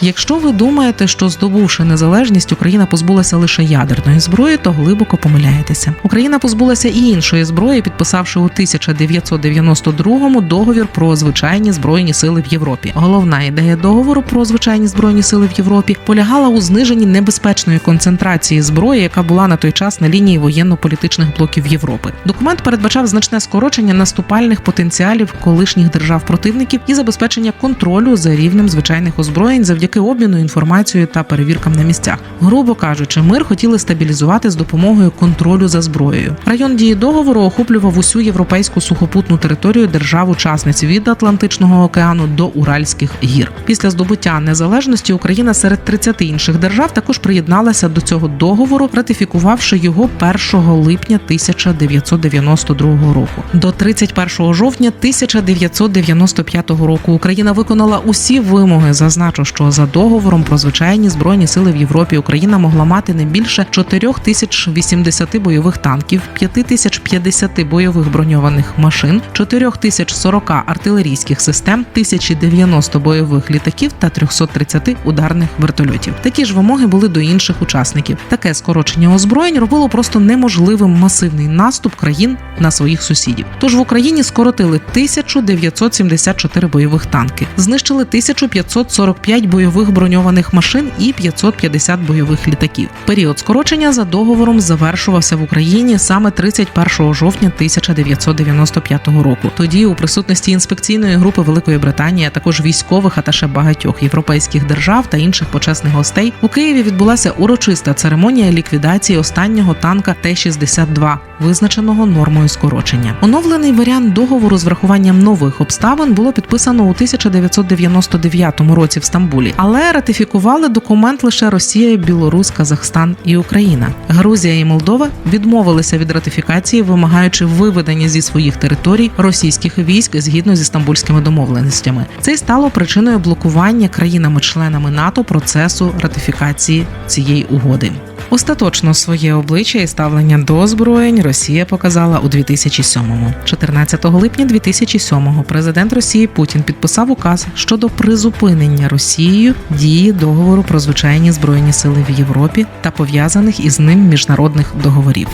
Якщо ви думаєте, що здобувши незалежність, Україна позбулася лише ядерної зброї, то глибоко помиляєтеся. Україна позбулася і іншої зброї, підписавши у 1992-му договір про звичайні збройні сили в Європі. Головна ідея договору про звичайні збройні сили в Європі полягала у зниженні небезпечної концентрації зброї, яка була на той час на лінії воєнно-політичних блоків Європи. Документ передбачав значне скорочення наступальних потенціалів колишніх держав-противників і забезпечення контролю за рівнем звичайних озброєнь завдяки обміну інформацією та перевіркам на місцях. Грубо кажучи, мир хотіли стабілізувати з допомогою контролю за зброєю. Район дії договору охоплював усю європейську сухопутну територію держав-учасниць від Атлантичного океану до Уральських гір. Після здобуття незалежності Україна серед 30 інших держав також приєдналася до цього договору, ратифікувавши його 1 липня 1992 року. До 31 жовтня 1995 року Україна виконала усі вимоги. Зазначу, що за договором про звичайні збройні сили в Європі Україна могла мати не більше 4080 бойових танків, 5050 бойових броньованих машин, 4040 артилерійських систем, 1090 бойових літаків та 330 ударних вертольотів. Такі ж вимоги були до інших учасників. Таке скорочення озброєнь робило просто неможливим масивний наступ країн на своїх сусідів. Тож в Україні скоротили 1974 бойових танки, знищили 1545 бойових броньованих машин і 550 бойових літаків. Період скорочення за договором завершувався в Україні саме 31 жовтня 1995 року. Тоді, у присутності інспекційної групи Великої Британії, а також військових аташе багатьох європейських держав та інших почесних гостей, у Києві відбулася урочиста церемонія ліквідації останнього танка Т-62, визначеного нормою скорочення. Оновлений варіант договору з врахуванням нових обставин було підписано у 1999 році в Стамбулі, але ратифікували документ лише Росія, Білорусь, Казахстан і Україна. Грузія і Молдова відмовилися від ратифікації, вимагаючи виведення зі своїх територій російських військ згідно зі стамбульськими домовленостями. Це стало причиною блокування країнами-членами НАТО процесу ратифікації цієї угоди. Остаточно своє обличчя і ставлення до озброєнь Росія показала у 2007-му. 14 липня 2007-го президент Росії Путін підписав указ щодо призупинення Росією дії договору про звичайні збройні сили в Європі та пов'язаних із ним міжнародних договорів.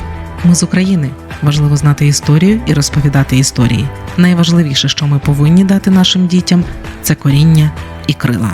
Ми з України важливо знати історію і розповідати історії. Найважливіше, що ми повинні дати нашим дітям, це коріння і крила.